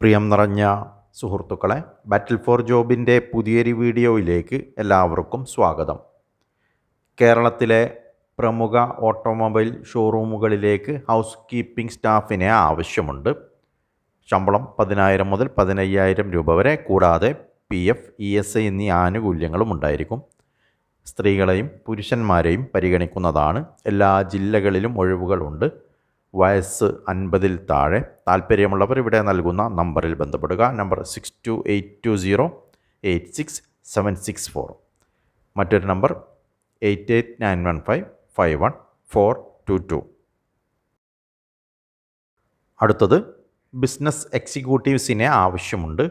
പ്രിയം നിറഞ്ഞ സുഹൃത്തുക്കളെ ബാറ്റിൽ ഫോർ ജോബിന്റെ പുതിയൊരു വീഡിയോയിലേക്ക് എല്ലാവർക്കും സ്വാഗതം. കേരളത്തിലെ പ്രമുഖ ഓട്ടോമൊബൈൽ ഷോറൂമുകളിലേക്ക് ഹൗസ് കീപ്പിംഗ് സ്റ്റാഫിനെ ആവശ്യമുണ്ട്. ശമ്പളം പതിനായിരം മുതൽ പതിനയ്യായിരം രൂപ വരെ കൂടാതെ P F E S I എന്നീ ആനുകൂല്യങ്ങളും ഉണ്ടായിരിക്കും. സ്ത്രീകളെയും പുരുഷന്മാരെയും പരിഗണിക്കുന്നതാണ്. എല്ലാ ജില്ലകളിലും ഒഴിവുകളുണ്ട്. വയസ്സ് അൻപതിൽ താഴെ. താല്പര്യമുള്ളവർ ഇവിടെ നൽകുന്ന നമ്പറിൽ ബന്ധപ്പെടുക. Number six two eight two zero eight six seven six four മറ്റൊരു number eight eight nine one five five one four two two അടുത്തത് ബിസിനസ് എക്സിക്യൂട്ടീവ്സിനെ ആവശ്യമുണ്ട്.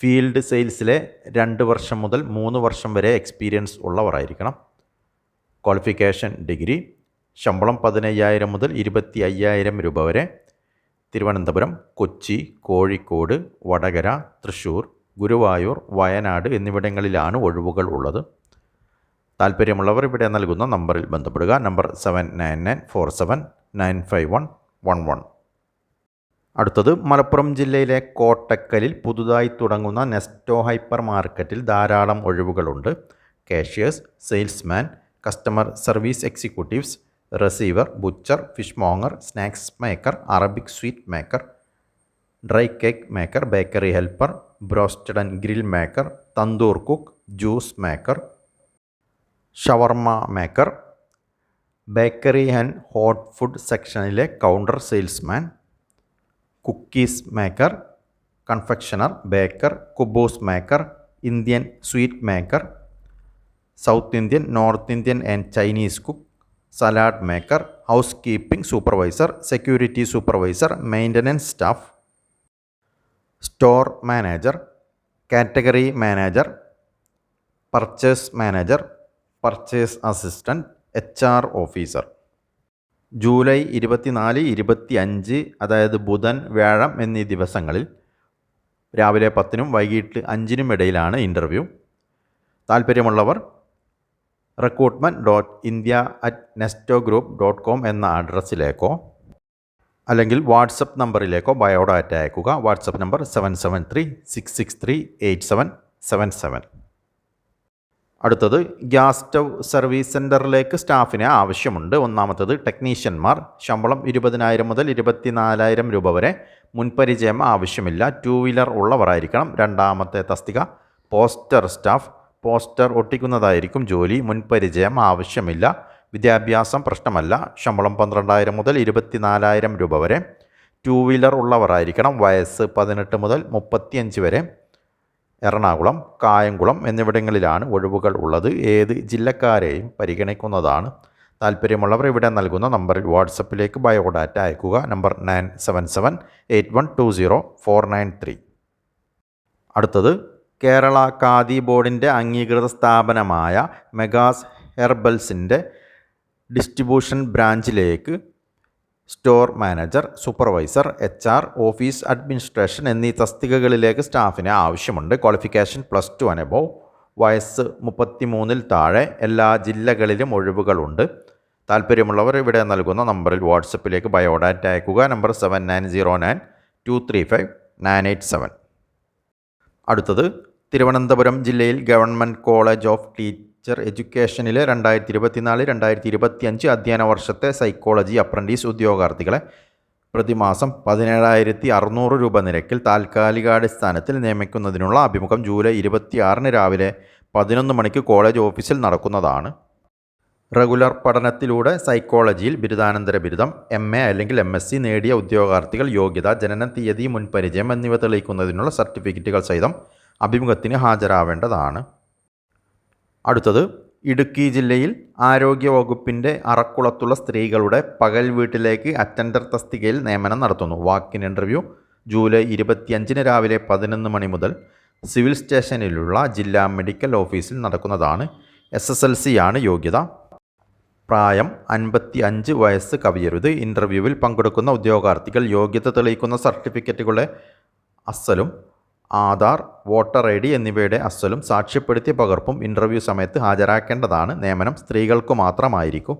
ഫീൽഡ് സെയിൽസിലെ രണ്ട് വർഷം മുതൽ മൂന്ന് വർഷം വരെ എക്സ്പീരിയൻസ് ഉള്ളവരായിരിക്കണം. ക്വാളിഫിക്കേഷൻ ഡിഗ്രി ശമ്പളം പതിനയ്യായിരം മുതൽ ഇരുപത്തി അയ്യായിരം രൂപ വരെ. തിരുവനന്തപുരം കൊച്ചി കോഴിക്കോട് വടകര തൃശ്ശൂർ ഗുരുവായൂർ വയനാട് എന്നിവിടങ്ങളിലാണ് ഒഴിവുകൾ ഉള്ളത്. താല്പര്യമുള്ളവർ ഇവിടെ നൽകുന്ന നമ്പറിൽ ബന്ധപ്പെടുക. Number seven nine nine four seven nine five one one one അടുത്തത് മലപ്പുറം ജില്ലയിലെ കോട്ടക്കലിൽ പുതുതായി തുടങ്ങുന്ന നെസ്റ്റോ ഹൈപ്പർ മാർക്കറ്റിൽ ധാരാളം ഒഴിവുകളുണ്ട്. Cashiers salesman customer service executives receiver butcher fishmonger snacks maker Arabic sweet maker dry cake maker bakery helper broasted and grill maker tandoor cook juice maker shawarma maker bakery and hot food സെക്ഷനിലെ counter salesman cookies maker confectioner baker കുബൂസ് maker Indian sweet maker South Indian North Indian and Chinese cook salad maker housekeeping supervisor security supervisor maintenance staff store manager category manager purchase manager purchase assistant H R officer. July ഇരുപത്തിനാല് ഇരുപത്തി അഞ്ച് അതായത് ബുധൻ വ്യാഴം എന്നീ ദിവസങ്ങളിൽ രാവിലെ പത്തിനും വൈകിട്ട് അഞ്ചിനും ഇടയിലാണ് ഇന്റർവ്യൂ താല്പര്യമുള്ളവർ recruitment dot India at Nesto group dot com എന്ന അഡ്രസ്സിലേക്കോ അല്ലെങ്കിൽ വാട്സപ്പ് നമ്പറിലേക്കോ ബയോഡാറ്റ അയക്കുക. WhatsApp number seven seven three six six three eight seven seven seven അടുത്തത് ഗ്യാസ് സ്റ്റൗ സർവീസ് സെന്ററിലേക്ക് സ്റ്റാഫിനെ ആവശ്യമുണ്ട്. ഒന്നാമത്തത് ടെക്നീഷ്യന്മാർ ശമ്പളം ഇരുപതിനായിരം മുതൽ ഇരുപത്തിനാലായിരം രൂപ വരെ മുൻപരിചയം ആവശ്യമില്ല. ടു വീലർ ഉള്ളവരായിരിക്കണം. രണ്ടാമത്തെ തസ്തിക പോസ്റ്റർ സ്റ്റാഫ് പോസ്റ്റർ ഒട്ടിക്കുന്നതായിരിക്കും ജോലി. മുൻപരിചയം ആവശ്യമില്ല. വിദ്യാഭ്യാസം പ്രശ്നമല്ല. ശമ്പളം പന്ത്രണ്ടായിരം മുതൽ ഇരുപത്തിനാലായിരം രൂപ വരെ. ടു വീലർ ഉള്ളവരായിരിക്കണം. വയസ്സ് പതിനെട്ട് മുതൽ മുപ്പത്തിയഞ്ച് വരെ. എറണാകുളം കായംകുളം എന്നിവിടങ്ങളിലാണ് ഒഴിവുകൾ ഉള്ളത്. ഏത് ജില്ലക്കാരെയും പരിഗണിക്കുന്നതാണ്. താല്പര്യമുള്ളവർ ഇവിടെ നൽകുന്ന നമ്പറിൽ വാട്സപ്പിലേക്ക് ബയോഡാറ്റ അയക്കുക. Number nine seven seven eight one two zero four nine three. അടുത്തത് കേരള ഖാദി ബോർഡിന്റെ അംഗീകൃത സ്ഥാപനമായ മെഗാസ് ഹെർബൽസിന്റെ distribution ബ്രാഞ്ചിലേക്ക് store manager supervisor H R office administration എന്നീ തസ്തികകളിലേക്ക് സ്റ്റാഫിന് ആവശ്യമുണ്ട്. ക്വാളിഫിക്കേഷൻ പ്ലസ് ടു അനബോവ് വയസ്സ് മുപ്പത്തി മൂന്നിൽ താഴെ എല്ലാ ജില്ലകളിലും ഒഴിവുകളുണ്ട്. താല്പര്യമുള്ളവർ ഇവിടെ നൽകുന്ന നമ്പറിൽ വാട്സപ്പിലേക്ക് ബയോഡാറ്റ അയക്കുക number seven nine zero nine two three five nine eight seven. അടുത്തത് തിരുവനന്തപുരം ജില്ലയിൽ ഗവൺമെന്റ് കോളേജ് ഓഫ് ടീച്ചർ എഡ്യൂക്കേഷനിലെ രണ്ടായിരത്തി ഇരുപത്തിനാല് രണ്ടായിരത്തി ഇരുപത്തി അഞ്ച് അധ്യയന വർഷത്തെ സൈക്കോളജി അപ്രന്റീസ് ഉദ്യോഗാർത്ഥികളെ പ്രതിമാസം പതിനേഴായിരത്തി അറുന്നൂറ് രൂപ നിരക്കിൽ താൽക്കാലികാടിസ്ഥാനത്തിൽ നിയമിക്കുന്നതിനുള്ള അഭിമുഖം ജൂലൈ ഇരുപത്തിയാറിന് രാവിലെ പതിനൊന്ന് മണിക്ക് കോളേജ് ഓഫീസിൽ നടക്കുന്നതാണ്. റെഗുലർ പഠനത്തിലൂടെ സൈക്കോളജിയിൽ ബിരുദാനന്തര ബിരുദം എം എ അല്ലെങ്കിൽ എം എസ് സി നേടിയ ഉദ്യോഗാർത്ഥികൾ യോഗ്യത ജനന തീയതി മുൻപരിചയം എന്നിവ തെളിയിക്കുന്നതിനുള്ള സർട്ടിഫിക്കറ്റുകൾ സഹിതം അഭിമുഖത്തിന് ഹാജരാവേണ്ടതാണ്. അടുത്തത് ഇടുക്കി ജില്ലയിൽ ആരോഗ്യവകുപ്പിന്റെ അറക്കുളത്തുള്ള സ്ത്രീകളുടെ പകൽ വീട്ടിലേക്ക് അറ്റൻഡർ തസ്തികയിൽ നിയമനം നടത്തുന്നു. വാക്കിൻ ഇന്റർവ്യൂ ജൂലൈ ഇരുപത്തിയഞ്ചിന് രാവിലെ പതിനൊന്ന് മണി മുതൽ സിവിൽ സ്റ്റേഷനിലുള്ള ജില്ലാ മെഡിക്കൽ ഓഫീസിൽ നടക്കുന്നതാണ് എസ് എസ് എൽ സി ആണ് യോഗ്യത. പ്രായം അൻപത്തി അഞ്ച് വയസ്സ് കവിയരുത്. ഇന്റർവ്യൂവിൽ പങ്കെടുക്കുന്ന ഉദ്യോഗാർത്ഥികൾ യോഗ്യത തെളിയിക്കുന്ന സർട്ടിഫിക്കറ്റുകളെ അസലും ആധാർ വോട്ടർ ഐ ഡി എന്നിവയുടെ അസ്സലും സാക്ഷ്യപ്പെടുത്തിയ പകർപ്പും ഇന്റർവ്യൂ സമയത്ത് ഹാജരാക്കേണ്ടതാണ്. നിയമനം സ്ത്രീകൾക്കു മാത്രമായിരിക്കും.